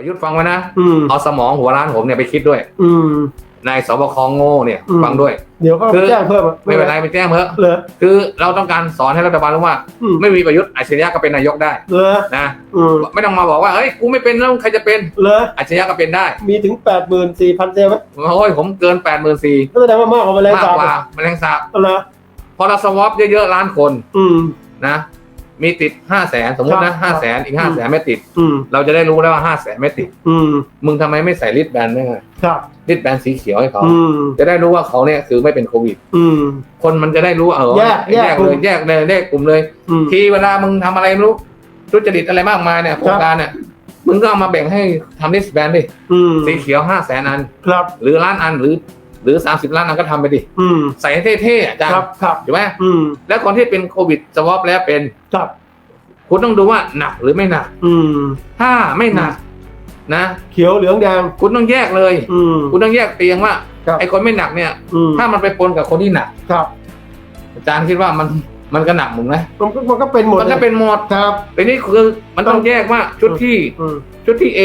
ประยุทธ์ฟังไว้นะ อืม เอาสมองหัวร้านผมเนี่ยไปคิดด้วย อืม นายสบคโง่เนี่ยอืม ฟังด้วย เดี๋ยวก็คือ แจ้งเพิ่มอะไม่เป็นไรไปแจ้งเถอะเหรอคือเราต้องการสอนให้รัฐบาลรู้ว่า อืมไม่มีประยุทธ์อัจฉริยะก็เป็นนายกได้เหรอนะอืมไม่ต้องมาบอกว่าเฮ้ยกูไม่เป็นแล้วใครจะเป็นเหรออัจฉริยะก็เป็นได้มีถึงแปดหมื่นสี่พันเซลล์ไหมโอ้ยผมเกินแปดหมื่นสี่ก็แสดงว่ามากกว่าแมลงมากสาบกว่าแมลงสาบเหรอพอเราสวอปเยอะๆล้านคนอืม นะ มีติดห้าแสนสมมติครันะบห้าแสนอีกอืห้ามแสนไม่ติด อืมเราจะได้รู้แล้วว่าห้าแสนไม่ติด อืมมึงทำไมไม่ใส่ลิดแบนได้ไงครับลิดแบนสีเขียวให้เขา อืมจะได้รู้ว่าเขาเนี่ยคือไม่เป็นโควิด อืม คนมันจะได้รู้ว่าเออแยกแยกเลยแยกเลยแยกกลุ่มเลย อืม ทีเวลามึงทำอะไรไม่รู้ทุจริตอะไรมากมายเนี่ยโครงการเนี่ยมึงก็เอามาแบ่งให้ทำลิสแบนดิอืมสีเขียวห้าแสนอัน ครับหรือล้านอันหรือ หรือสามสิบล้านอันก็ทำไปดิอืมใส่ให้เท่ๆอาจารครัย์บครับถูกไหมอืมแล้วคนที่เป็นโควิดสวอปแล้วเป็นครับคุณต้องดูว่าหนักหรือไม่หนัก อืม ถ้าไม่หนัก นะ เขียวเหลืองแดงคุณต้องแยกเลย อืมคุณต้องแยกเตียงว่าครับไอ้คนไม่หนักเนี่ยอืมถ้ามันไปปนกับคนที่หนักครับ อาจารย์คิดว่ามันมันก็หนักมึงไหมมันก็มันก็เป็นหมดมันก็เป็นหมดครับแต่นี่คือมันต้องแยกว่าชุดที่อืมชุดที่ A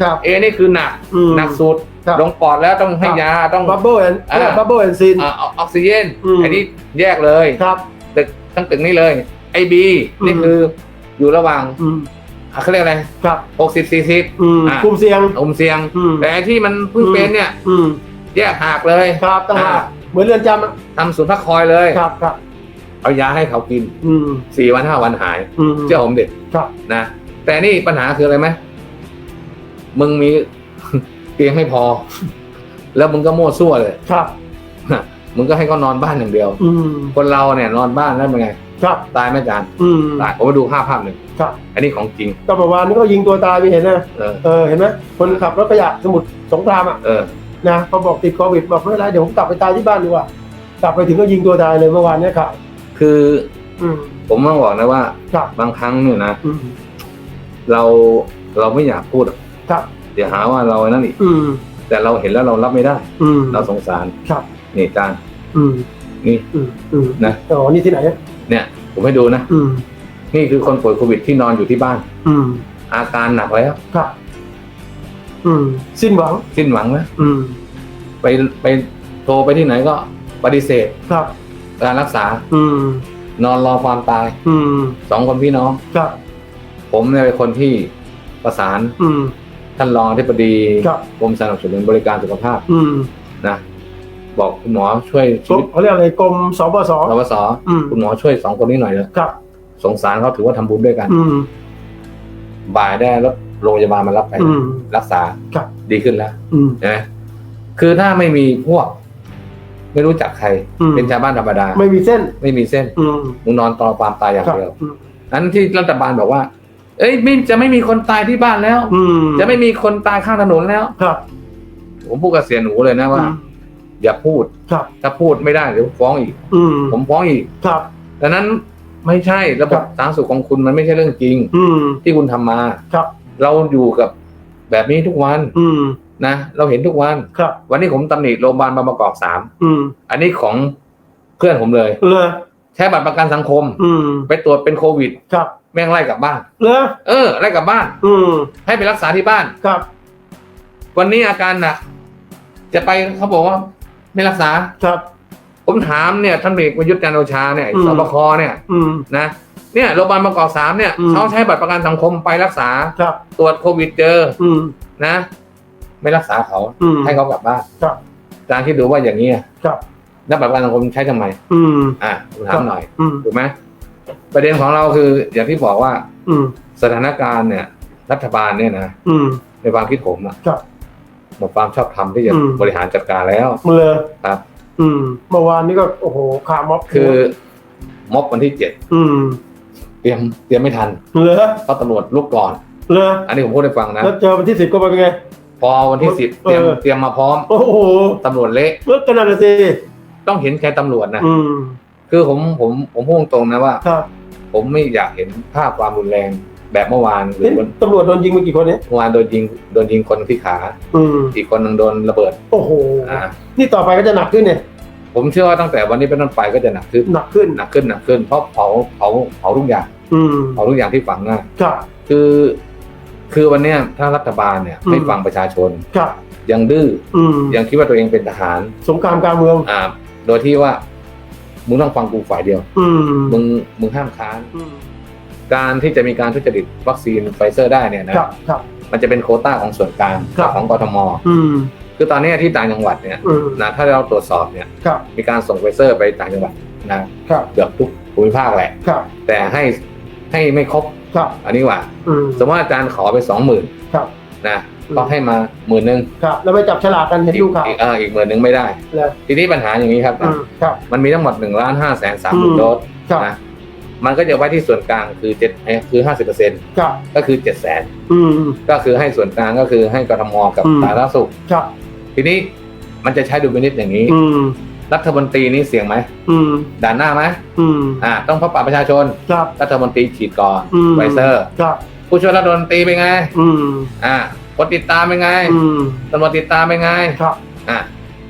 ครับ A นี่คือหนักอืมหนักสุด ครับ ลงปอดแล้วต้องให้ครับยาต้อง บับเบิ้ลแอนอ่า บับเบิ้ลแอนซิน อ่าออกซิเจนอืม อันนี้แยกเลย ครับ ตึกทั้งตึกนี้เลยไอบีอืม นี่คืออยู่ระหว่างอืมอะเขาเรียกอะไรครับหกสิบสี่สิบ อืมอ่า กลุ่มเสี่ยงอมเสียง อืมแต่ไอ้ที่มันเพิ่งอืมเป็นเนี่ย อืมแยกหักเลยครับต่างหากอ่าเหมือนเรือนจำอะทำศูนย์พักคอยเลย ครับครับ เอายาให้เขากินอืมสี่วันห้าวันหาย อืมเจ้าผมเด็ดครับ นะ แต่นี่ปัญหาคืออะไรไหมมึงมีเตียงไม่พอ แล้วมึงก็มั่วซั่วเลยครับ มึงก็ให้เขานอนบ้านอย่างเดียว อืมคนเราเนี่ยนอนบ้านแล้วเป็นไง ครับ ตายไหมอาจารย์อืมตายผมมาดูภาพภาพหนึ่งครับ อันนี้ของจริง ก็เมื่อวานนี้ก็ยิงตัวตายไปเห็นนะเออ เออเห็นไหมคนขับรถกระยะสมุทรสงครามอะเออ นะพอบอกติดโควิดบอกไม่เป็นไรเดี๋ยวผมกลับไปตายที่บ้านดีกว่ากลับไปถึงก็ยิงตัวตายเลยเมื่อวานเนี้ยข่าวคืออืมผมต้องบอกนะว่า ครับบางครั้งเนี่ยนะ อืมเราเราไม่อยากพูดอะครับเดี๋ยวหาว่าเราไอ้นั่นอีกอืม แต่เราเห็นแล้วเรารับไม่ได้ อืมเราสงสารครับนี่อาจารย์อืมนี่ อืมอืมนะ อ๋อนี่ที่ไหนอะเนี่ย ผมให้ดูนะ อืม นี่คือคนป่วยโควิดที่นอนอยู่ที่บ้าน อืม อาการหนักแล้ว ครับ อืม สิ้นหวัง สิ้นหวังแล้วอืม ไปไปโทรไปที่ไหนก็ปฏิเสธครับ การรักษาอืม นอนรอความตายอืม สองคนพี่น้อง ครับ ผมเนี่ยเป็นคนที่ประสานอืม ท่านรองอธิบดีครับ กรมสนับสนุนบริการสุขภาพอืมนะบอกคุณหมอช่วยกชีรมวิตเขาเรียกอะไรกรมสปสรปสอืมคุณหมอช่วยสองคนนี้หน่อยเถอะครับ สงสารเขาถือว่าทำบุญด้วยกัน อืมบ่ายได้รถโรงพยาบาลมารับไป อืม รักษาครับ ดีขึ้นแล้วอืม นะคือถ้าไม่มีพวก ไม่รู้จักใคร อืม เป็นชาวบ้านธรรมดาไม่มีเส้น ไม่มีเส้นอืมมึงนอนต่อความตายอย่างครับเดียวอืมนั้นที่รัฐบาลบอกว่า เอ้ยไม่จะไม่มีคนตายที่บ้านแล้ว อืมจะไม่มีคนตายข้างถนนแล้ว ครับ ผมพูดกับเสียหนูเลยนะว่า อืม อย่าพูด ครับ ถ้าพูดไม่ได้เดี๋ยวฟ้องอีก อืมผมฟ้องอีกครับ ดังนั้นไม่ใช่ระบครับบสาธารณสุขของคุณมันไม่ใช่เรื่องจริง อืมที่คุณทำมา ครับ เราอยู่กับแบบนี้ทุกวันอืมนะ เราเห็นทุกวัน ครับ วันนี้ผมตำหนิโรงพยาบาลบางประกอบสามอืมอันนี้ของเพื่อนผมเลย เลยใช้บัตรประกันสังคม อืมไปตรวจเป็นโควิด ครับ แม่งไล่กลับบ้านเลยเออไล่กลับบ้าน อืมให้ไปรักษาที่บ้าน ครับ วันนี้อาการหนักจะไปเขาบอกว่า ไม่รักษา ครับ ผมถามเนี่ยท่านเอกประยุทธ์จันทร์โอชาเนี่ยอืม สบคเนี่ยอืม นะเนี่ยโรงพยาบาลบางกอกสามเนี่ยอืม เขาใช้บัตรประกันสังคมไปรักษาครับ ตรวจโควิดเจออืม นะ ไม่รักษาเขา อืม ให้เขากลับบ้านครับ อาจารย์คิดดูว่าอย่างนี้ยครับ แล้วบัตรประกันสังคมใช้ทำไม อืม อะผมถามหน่อยอืม ถูกไหม ประเด็นของเราคือ อย่างที่บอกว่า อืม สถานการณ์เนี่ย รัฐบาลเนี่ยนะอืม ในความคิดผมอะครับหมดความชอบธรรมที่จะอืม บริหารจัดการแล้วมือเลยครับ อืมเมื่อวานนี้ก็โอ้โหขาม็อบคือม็อบวันที่เจ็ดอืมเตรียมเตรียมไม่ทันเลยเพราะตำรวจลุกก่อน เลยอันนี้ผมพูดให้ฟังนะแล้วเจอวันที่สิบก็เป็นไง พอวันที่สิบเอเตรียมอเตรียมมาพร้อมโอ้โหตำรวจเละเลิกกันนะสิต้องเห็นใจตำรวจนะอืม คือผมผมผมพูดตรงๆนะว่า ครับผมไม่อยากเห็นภาพความรุนแรงแบบเมื่อวานหรืเห็อนวันตำรวจโดนยิงไปกี่คนเนี่ย เมื่อวานโดนยิงโดนยิงคนที่ขาอืม อีกคนหนึงโดนระเบิดโอ้โห อ่านี่ต่อไปก็จะหนักขึ้นเนี่ย ผมเชื่อว่าตั้งแต่วันนี้เป็นต้นไปก็จะหนักขึ้นหนักขึ้น หนักขึ้นหนักขึ้นเพราะเผาเผาเผาทุกอย่างอืม เผาทุกอย่างที่ฝังหน้าครับ คือ คือวันเนี้ยถ้ารัฐบาลเนี่ยอืมไม่ฟังประชาชน ครับ ยังดื้ออืม ยังคิดว่าตัวเองเป็นทหารสงครามกลางเมือง อ่าโดยที่ว่า มึงต้องฟังกูฝ่ายเดียว อืมมึงมึงห้ามค้าน อืมการที่จะมีการทุจริตวัคซีนไฟเซอร์ได้เนี่ยนะครับครับ มันจะเป็นโควต้าของส่วนกลางครับ ของกทม อืมคือตอนเนี้ยที่ต่างจังหวัดเนี่ยอืมนะถ้าเราตรวจสอบเนี่ยครับมีการส่งไฟเซอร์ไปต่างจังหวัดนะครับเกือบทุกภูมิภาคแหละ ครับแต่ให้ให้ไม่ครบครับอันนี้ว่า อืม สมมติว่าอาจารย์ขอไปสองหมื่นครับ นะ อืมก็ให้มาหมื่นหนึ่งครับ แล้วไปจับฉลากกันเห็นดูข่าวอีกเอออีกหมื่นหนึ่งไม่ได้ แล้วทีนี้ปัญหาอย่างนี้ครับ อืมครับ มันมีทั้งหมดหนึ่งล้านห้าแสนสามหมื่นอืมโดสครับ นะมันก็จะไว้ที่ส่วนกลางคือเจ็ดเอ่อคือห้าสิบเปอร์เซ็นต์ครับก็คือเจ็ดแสนอืม ก็คือให้ส่วนกลางก็คือให้กทมกับอืม สาธารณสุข ครับทีนี้มันจะใช้ดุลพินิจอย่างนี้ อืมรัฐมนตรีนี่เสี่ยงไหมอืมด่านหน้าไหมอืมอ่าต้องพบปะประชาชน ครับ รัฐมนตรีฉีดก่อนอืม ไฟเซอร์ ครับผู้ช่วยรัฐมนตรีเป็นไง อืมอ่า คนติดตามเป็นไงอืมตำรวจติดตามเป็นไงครับอ่า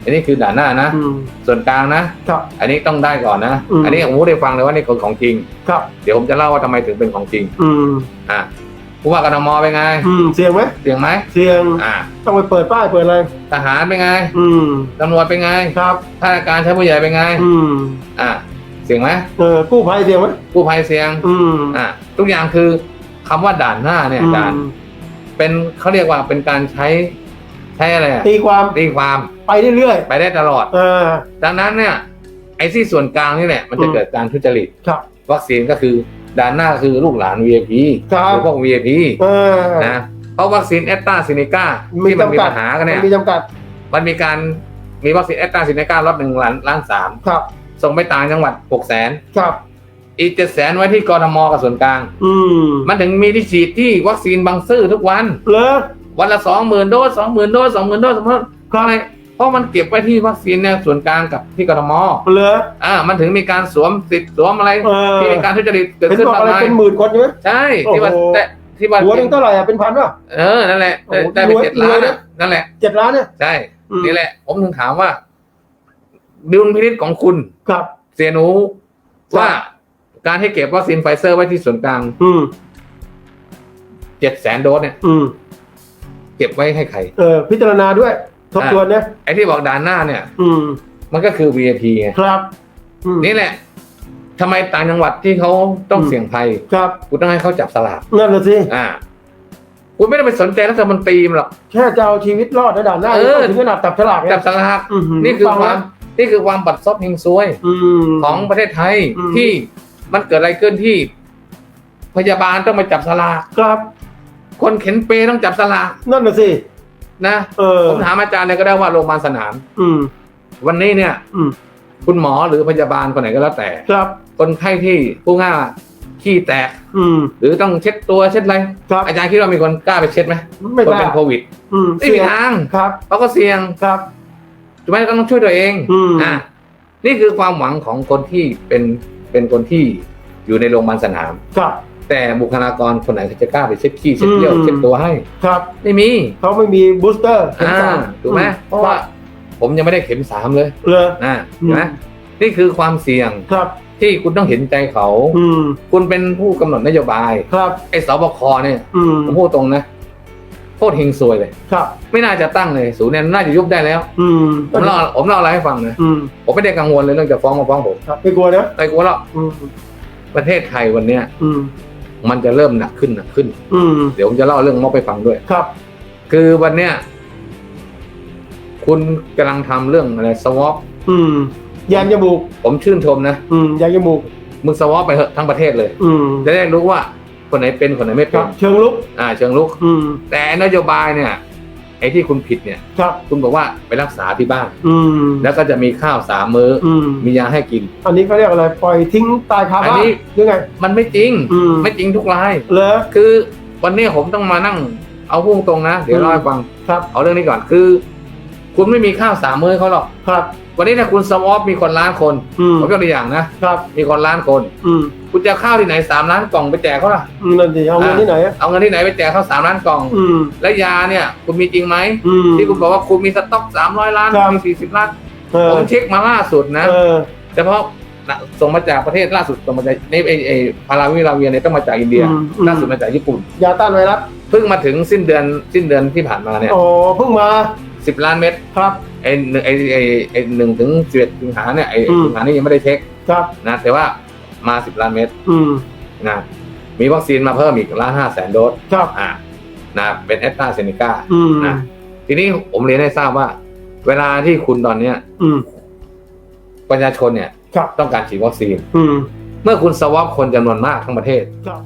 อันนี้คือด่านหน้านะ อืมส่วนกลางนะ ครับ อันนี้ต้องได้ก่อนนะ อืม อันนี้ผมพูดได้ฟังเลยว่านี่คือของจริง ครับเดี๋ยวผมจะเล่าว่าทำไมถึงเป็นของจริงอืมอ่าผู้ว่ากทมเป็นไง อืมเสี่ยงไหมเสี่ยงไหมเสี่ยงอ่าต้องไปเปิดป้ายเปิดอะไรทหารเป็นไงอืมตำรวจเป็นไงครับ ข้าราชการชั้นผู้ใหญ่เป็นไงอืมอ่าเสี่ยงไหมเออกู้ภัยเสี่ยงไหมกู้ภัยเสี่ยงอืม อ่าทุกอย่างคือคำว่าด่านหน้าเนี่ยอาจารย์ เป็นเขาเรียกว่าเป็นการใช้ใช้อะไรอะตีความตีความไปเรื่อยไปได้ตลอด ๆเออ ดังนั้นเนี่ยไอ้ที่ส่วนกลางนี่แหละมันจะอืม เกิดการทุจริต ครับ วัคซีนก็คือด่านหน้าคือลูกหลาน VIP ครับหรือพวก VIP เออนะเพราะวัคซีนแอตตาซิเนกามีที่มันมีจำกัดปัญหากันเนี่ยมันมีจำกัดมันมีการมีวัคซีนแอตตาซิเนการอบหนึ่งล้านล้านสามครับส่งไปต่างจังหวัดหกแสนครับ อีกเจ็ดแสนไว้ที่กรทมกับส่วนกลาง อืมมันถึงมีที่ฉีดที่วัคซีนบางซื่อทุกวัน เหรอ วันละสองหมื่นโดสสองหมื่นโดสสองหมื่นโดสสมมติเพราะอะไรเพราะมันเก็บไว้ที่วัคซีนเนี่ยส่วนกลางกับที่กรทมเหรอ อ่า มันถึงมีการสวมสิทธิ์สวมอะไรเออ ที่มีการทุจริตเกิดเป็นขึ้นบอกมากอะไรมายเป็นหมื่นคนใช่ไหม ใช่ที่ว่าโอ้โห แต่ที่ว่าหัวหนึ่งเท่าไหร่อะเป็นพันป่ะ เออนั่นแหละได้โอ้โหได้ไปรวยเจ็ดล้านรวยนะ อะนั่นแหละ เจ็ดล้านเนี่ยใช่อืมนี่แหละ ผมถึงถามว่าดุลพินิจของคุณ ครับ เสียหนู ว่า การให้เก็บวัคซีนไฟเซอร์ไว้ที่ส่วนกลางอืม เจ็ดแสนโดสเนี่ย อืม เก็บไว้ให้ใคร เออ พิจารณาด้วย ทบทวนนะไอ้ที่บอกด่านหน้าเนี่ย อืม มันก็คือ VIP ไงครับ อืมนี่แหละทำไมต่างจังหวัดที่เขาต้องอืมเสี่ยงภัยครับคุณต้องให้เขาจับสลากนั่นแหละสิ อ่าคุณไม่ต้องไปสนใจรัฐมนตรีมันหรอก แค่จะเอาชีวิตรอดในด่านหน้าเออ ถึงขนาดจับฉลากเนี่ยจับสลากอื้อหืนี่คือฟังความแล้วนี่คือความบัดซบเฮงซวยอืม ของประเทศไทยอืม ที่ มันเกิดอะไรขึ้นที่ พยาบาลต้องมาจับสลากครับ คนเข็นเปรต้องจับสลากนั่นแหละสิ นะเออ ผมถามอาจารย์เลยก็ได้ว่าโรงพยาบาลสนาม อืม วันนี้เนี่ย อืม คุณหมอหรือพยาบาลคนไหนก็แล้วแต่ ครับ คนไข้ที่ผู้ง่าขี้แตก อืม หรือต้องเช็ดตัวเช็ดอะไร ครับ อาจารย์คิดว่ามีคนกล้าไปเช็ดไหมไม่คนได้เป็นโควิด อืมไม่มีเสี่ยงทาง ครับ เขาก็เสี่ยงครับ ถูกไหมก็ต้องช่วยตัวเองอืม อะนี่คือความหวังของคนที่เป็น เป็นคนที่อยู่ในโรงพยาบาลสนาม ครับ แต่บุคลากรคนไหนเขาจะกล้าไปเช็ดขี้เช็ดเยี่ยวอืม เช็ดตัวให้ ครับไม่มีเขาไม่มีบูสเตอร์เข็มอ่าสามถูกไหมอืเพราะว่าผมยังไม่ได้เข็มสามเลยเลย นะอืม เห็นไหมนี่คือความเสี่ยงครับ ที่คุณต้องเห็นใจเขา อืมคุณเป็นผู้กำหนดนโยบายครับ ไอ้สบคเนี่ยอืมผมพูดตรงนะ โคตรเฮงซวยเลย ครับ ไม่น่าจะตั้งเลยศูนย์เนี่ยน่าจะยุบได้แล้ว อืมผมเล่าผมเล่าอะไรให้ฟังนะอืมผมไม่ได้กังวลเลยเรื่องจะฟ้องมาฟ้องผมครับไม่กลัวนะแต่กูว่าอืมประเทศไทยวันเนี้ยอืมมันจะเริ่มหนักขึ้นหนักขึ้น อืมเดี๋ยวผมจะเล่าเรื่องม็อบไปฟังด้วย ครับ คือวันเนี้ยคุณกำลังทำเรื่องอะไรสวอปอืมแยมจมูกผมชื่นชมนะอืมแยมจมูกมึงสวอปไปเถอะทั้งประเทศเลย อืมจะได้รู้ว่า คนไหนเป็นคนไหนไม่คเป็รันบเชิงลุก อ่าเชิงลุก อืม แต่นโยบายเนี่ยไอ้ที่คุณผิดเนี่ย ครับ คุณบอกว่าไปรักษาที่บ้าน อืมแล้วก็จะมีข้าวสามมื้อออืมมียาให้กิน อันนี้เขาเรียกอะไร ปล่อยทิ้งตายคาอันบ้านนี้ หรือไง มันไม่จริง อืม ไม่จริงทุกราย เหรอ คือวันนี้ผมต้องมานั่งเอาพูดตรงนะ เดี๋ยวอืม เล่าให้ฟัง ครับ เอาเรื่องนี้ก่อนคือ คุณไม่มีข้าวสามมื้อเขาหรอก ครับ วันนี้ถ้าคุณสวอปมีคนล้านคนอืมผมยกตัวอย่างนะครับ มีคนล้านคน อืมคุณจะเอาข้าวที่ไหนสามล้านกล่องไปแจกเขาล่ะอืมนั่นสิเอาเงินที่ไหนอะเอาเงินที่ไหนไปแจกเขาสามล้านกล่อง อืมและยาเนี่ยคุณมีจริงไหมอืม ที่คุณบอกว่าคุณมีสต็อกสามร้อยล้านครับ มีสี่สิบล้านเออผมเช็คมาล่าสุดนะเออเฉพาะส่งมาจากประเทศล่าสุดส่งมาจากนี่ไอไอพาราวิลาเวียเนี่ยต้องมาจากอินเดียอืมอืมล่าสุดมาจากญี่ปุ่น ยาต้านไวรัสเพิ่งมาถึงสิ้นเดือนสิ้นเดือนที่ผ่านมาเนี่ยโอ้เพิ่งมา สิบล้านเม็ดครับ ไอหนึ่งไอไอไอหนึ่งถึงสิบเอ็ดสิงหาเนี่ยไออืม สิงหานี่ยังไม่ได้เช็คครับ นะแต่ว่ามาสิบล้านเม็ดอืม นะมีวัคซีนมาเพิ่มอีกล้านห้าแสนโดสครับ อ่านะเป็นแอสตราเซเนกา อืม นะ ทีนี้ผมเรียนให้ทราบว่า เวลาที่คุณตอนเนี้ยอืม ประชาชนเนี่ยครับ ต้องการฉีดวัคซีน อืม เมื่อคุณสวอปคนจำนวนมากทั้งประเทศ ครับ